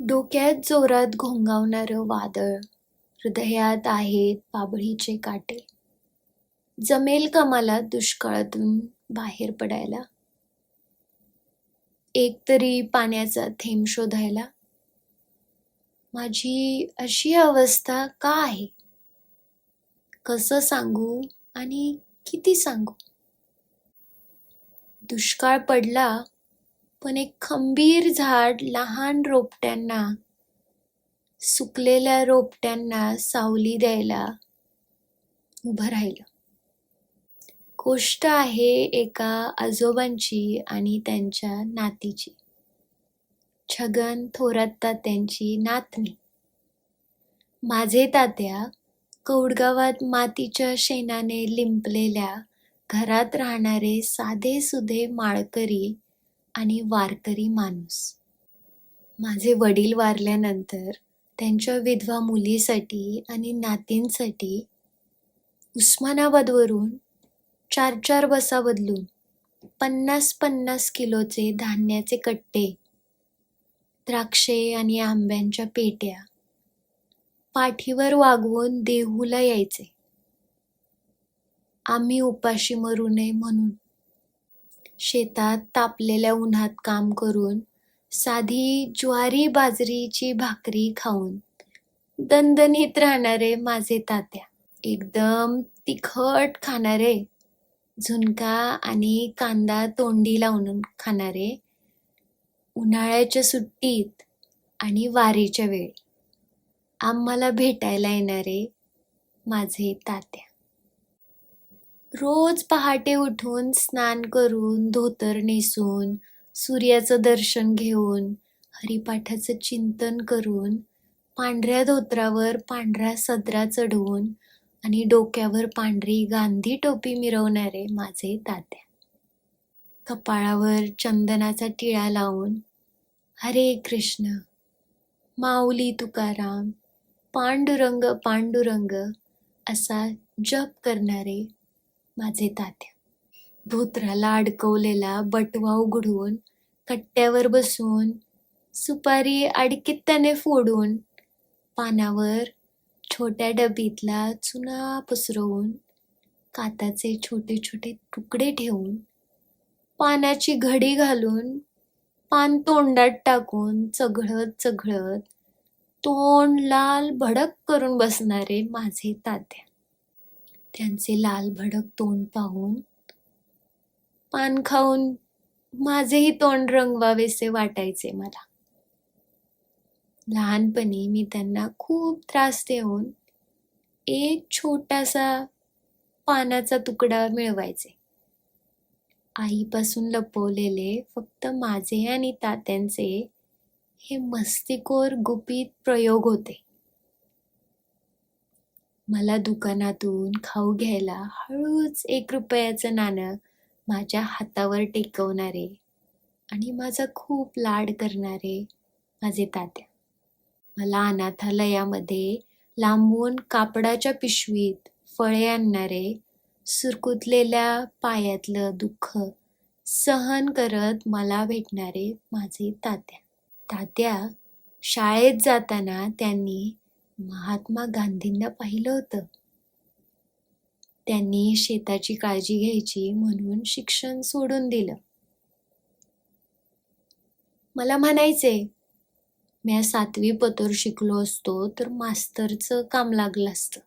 डोक्यात जोरात घोंगावणारं वादळ हृदयात आहेत बाबळीचे काटे. जमेल का मला दुष्काळातून बाहेर पडायला. एक तरी पाण्याचा थेंब शोधायला. माझी अशी अवस्था का आहे? कसं सांगू आणि किती सांगू? दुष्काळ पडला पण एक खंबीर झाड लहान रोपट्यांना सुकलेल्या रोपट्यांना सावली द्यायला उभं राहिलं. गोष्ट आहे एका आजोबांची आणि त्यांच्या नातीची. छगन थोरात तात्यांची नातनी. माझे तात्या कौडगावात मातीच्या शेणाने लिंपलेल्या घरात राहणारे साधे सुधे माळकरी आणि वारकरी माणूस. माझे वडील वारल्यानंतर त्यांच्या विधवा मुलीसाठी आणि नातींसाठी उस्मानाबादवरून चार चार बसा बदलून पन्नास पन्नास किलोचे धान्याचे कट्टे द्राक्षे आणि आंब्यांच्या पेट्या पाठीवर वागवून देहूला यायचे. आम्ही उपाशी मरू नये म्हणून शेतात तापलेल्या उन्हात काम करून साधी ज्वारी बाजरीची भाकरी खाऊन दणदणीत राहणारे माझे तात्या. एकदम तिखट खाणारे झुणका आणि कांदा तोंडी लावून खाणारे उन्हाळ्याच्या सुट्टीत आणि वारीच्या वेळी आम्हाला भेटायला येणारे माझे तात्या. रोज पहाटे उठून स्नान करून धोतर नेसून सूर्याचं दर्शन घेऊन हरिपाठाचं चिंतन करून पांढऱ्या धोत्रावर पांढरा सदरा चढवून आणि डोक्यावर पांढरी गांधी टोपी मिरवणारे माझे तात्या. कपाळावर चंदनाचा टिळा लावून हरे कृष्ण माऊली तुकाराम पांडुरंग पांडुरंग असा जप करणारे माझे तात्या. धोत्राला अडकवलेला बटवा उघडून कट्ट्यावर बसून सुपारी अडकीत त्याने फोडून पानावर छोट्या डबीतला चुना पसरवून काताचे छोटे छोटे तुकडे ठेवून पानाची घडी घालून पान तोंडात टाकून चघळत चघळत तोंड लाल भडक करून बसणारे माझे तात्या. त्यांचे लाल भडक तोंड पाहून पान खाऊन माझेही तोंड रंगवावेसे वाटायचे मला. लहानपणी मी त्यांना खूप त्रास देऊन एक छोटासा पानाचा तुकडा मिळवायचे. आईपासून लपवलेले फक्त माझे आणि तात्यांचे हे मस्तिकोर गुपित प्रयोग होते. मला दुकानातून खाऊ घ्यायला हळूच एक रुपयाचं नाणं माझ्या हातावर टेकवणारे आणि माझा खूप लाड करणारे माझे तात्या. मला अनाथालयामध्ये लांबून कापडाच्या पिशवीत फळे आणणारे सुरकुतलेल्या पायातलं दुःख सहन करत मला भेटणारे माझे तात्या. तात्या शाळेत जाताना त्यांनी महात्मा गांधींना पाहिलं होतं. त्यांनी शेताची काळजी घ्यायची म्हणून शिक्षण सोडून दिलं. मला म्हणायचे मी सातवी पतोर शिकलो असतो तर मास्तरचं काम लागलं असतं.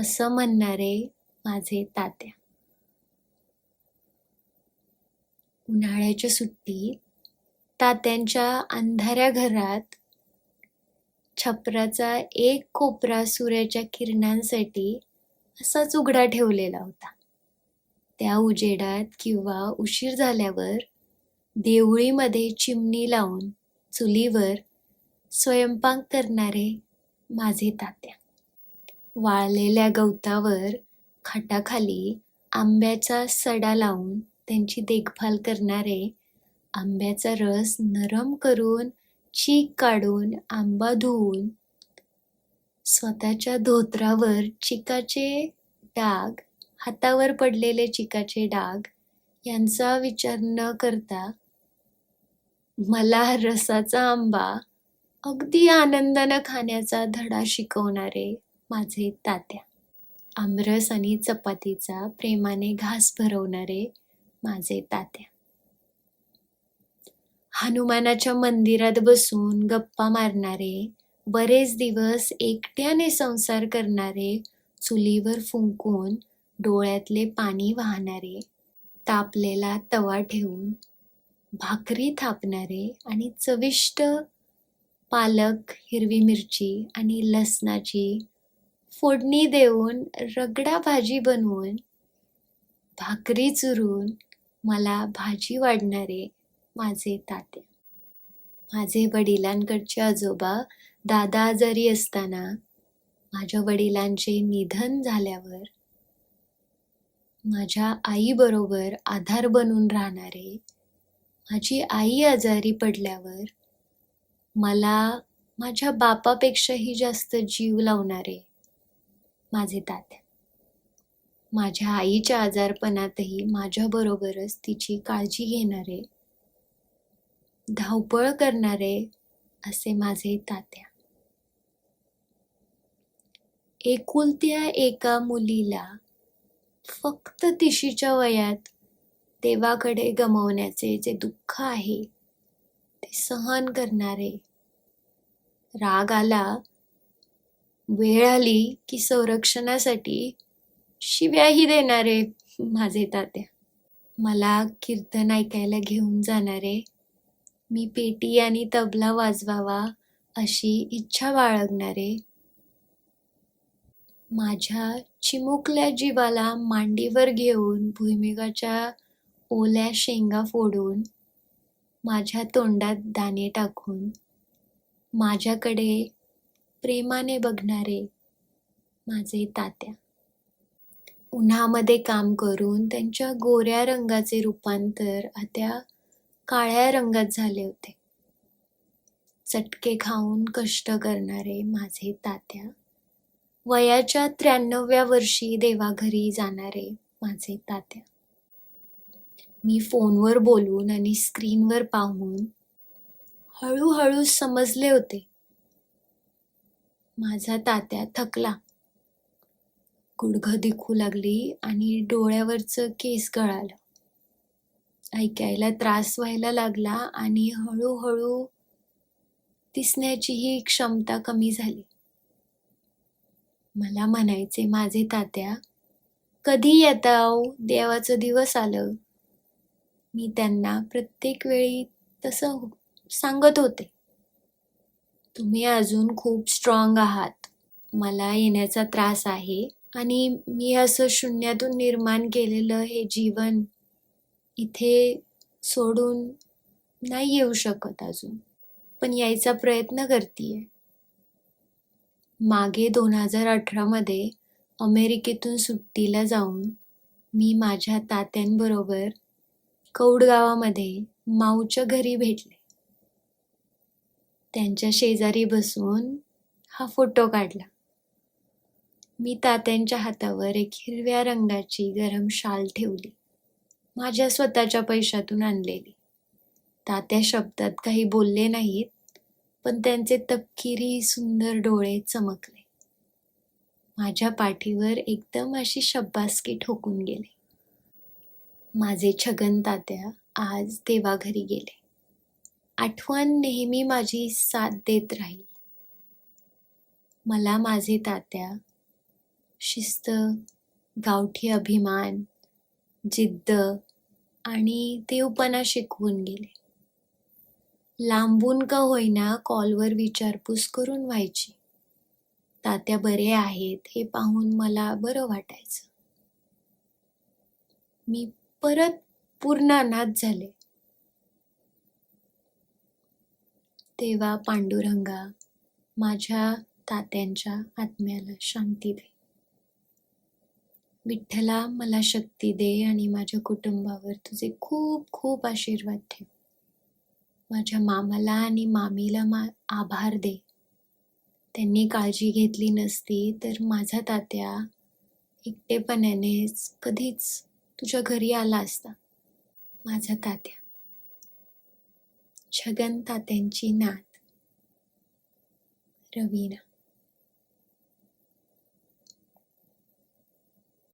असं म्हणणारे माझे तात्या. उन्हाळ्याच्या सुट्टीत तात्यांच्या अंधाऱ्या घरात छपराचा एक कोपरा सूर्याच्या किरणांसाठी असाच उघडा ठेवलेला होता. त्या उजेडात किंवा उशीर झाल्यावर देवळीमध्ये चिमणी लावून चुलीवर स्वयंपाक करणारे माझे तात्या. वाळलेल्या गवतावर खाटाखाली आंब्याचा सडा लावून त्यांची देखभाल करणारे आंब्याचा रस नरम करून चीक काढून आंबा धुवून स्वतःच्या धोत्रावर चिकाचे डाग हातावर पडलेले चिकाचे डाग यांचा विचार न करता मला रसाचा आंबा अगदी आनंदानं खाण्याचा धडा शिकवणारे माझे तात्या. आमरस आणि चपातीचा प्रेमाने घास भरवणारे माझे तात्या. हनुमानाच्या मंदिरात बसून गप्पा मारणारे बरेच दिवस एकट्याने संसार करणारे चुलीवर फुंकून डोळ्यातले पाणी वाहणारे तापलेला तवा ठेवून भाकरी थापणारे आणि चविष्ट पालक हिरवी मिरची आणि लसणाची फोडणी देऊन रगडा भाजी बनवून भाकरी चुरून मला भाजी वाढणारे माझे ताते माझे वडिलांकडचे आजोबा दादा आजारी असताना माझ्या वडिलांचे निधन झाल्यावर माझ्या आईबरोबर आधार बनून राहणारे माझी आई आजारी पडल्यावर मला माझ्या बापापेक्षाही जास्त जीव लावणारे माझे तात्या. माझ्या आईच्या आजारपणातही माझ्याबरोबरच तिची काळजी घेणारे धावपळ करणारे असे माझे तात्या. एकुलत्या एका मुलीला फक्त तिशीच्या वयात देवाकडे गमावण्याचे जे दुःख आहे ते सहन करणारे. राग आला वेळ आली की संरक्षणासाठी शिव्याही देणारे माझे तात्या. मला कीर्तन ऐकायला घेऊन जाणारे मी पेटी आणि तबला वाजवावा अशी इच्छा बाळगणारे. माझ्या चिमुकल्या जीवाला मांडीवर घेऊन भुईमुगाच्या ओल्या शेंगा फोडून माझ्या तोंडात दाणे टाकून माझ्याकडे प्रेमाने बघणारे माझे तात्या. उन्हामध्ये काम करून त्यांच्या गोऱ्या रंगाचे रूपांतर आता काळ्या रंगात झाले होते. चटके खाऊन कष्ट करणारे माझे तात्या वयाच्या त्र्याण्णव्या वर्षी देवाघरी जाणारे माझे तात्या. मी फोनवर बोलून आणि स्क्रीनवर पाहून हळूहळू समजले होते. माझा तात्या थकला. गुडघं दिखू लागली आणि डोळ्यावरचं केस गळालं. ऐकायला त्रास व्हायला लागला आणि हळूहळू दिसण्याचीही क्षमता कमी झाली. मला म्हणायचे माझे तात्या कधी येताव हो? देवाचं दिवस आलं. मी त्यांना प्रत्येक वेळी तसं हो, सांगत होते. तुम्ही अजून खूप स्ट्रॉंग आहात. मला येण्याचा त्रास आहे आणि मी असं शून्यातून निर्माण केलेलं हे जीवन इथे सोडून नाही येऊ शकत अजून. पण यायचा प्रयत्न करतीये. मागे दोन हजार अठरामध्ये अमेरिकेतून सुट्टीला जाऊन मी माझ्या तात्यांबरोबर कौड गावामध्ये माऊच्या घरी भेटले. त्यांच्या शेजारी बसून हा फोटो काढला. मी तात्यांच्या हातावर एक हिरव्या रंगाची गरम शाल ठेवली. माझ्या स्वतःच्या पैशातून आणलेली. तात्या शब्दात काही बोलले नाहीत पण त्यांचे तपकिरी सुंदर डोळे चमकले. माझ्या पाठीवर एकदम अशी शब्बासकी ठोकून गेले. माझे छगन तात्या आज देवाघरी गेले. आठवण नेहमी माझी साथ देत राहील. मला माझे तात्या शिस्त गावठी अभिमान जिद्द आणि देवपणा शिकवून गेले. लांबून का होईना कॉलवर विचारपूस करून व्हायची. तात्या बरे आहेत हे पाहून मला बरं वाटायचं. मी परत पूर्ण अनाथ झाले. तेव्हा पांडुरंगा माझ्या तात्यांच्या आत्म्याला शांती दे. विठ्ठला मला शक्ती दे आणि माझ्या कुटुंबावर तुझे खूप खूप आशीर्वाद ठेव. माझ्या मामाला आणि मामीला मा आभार दे. त्यांनी काळजी घेतली नसती तर माझा तात्या एकटेपणानेच कधीच तुझ्या घरी आला असता. माझा तात्या. छगन तात्यांची नात. रवीना.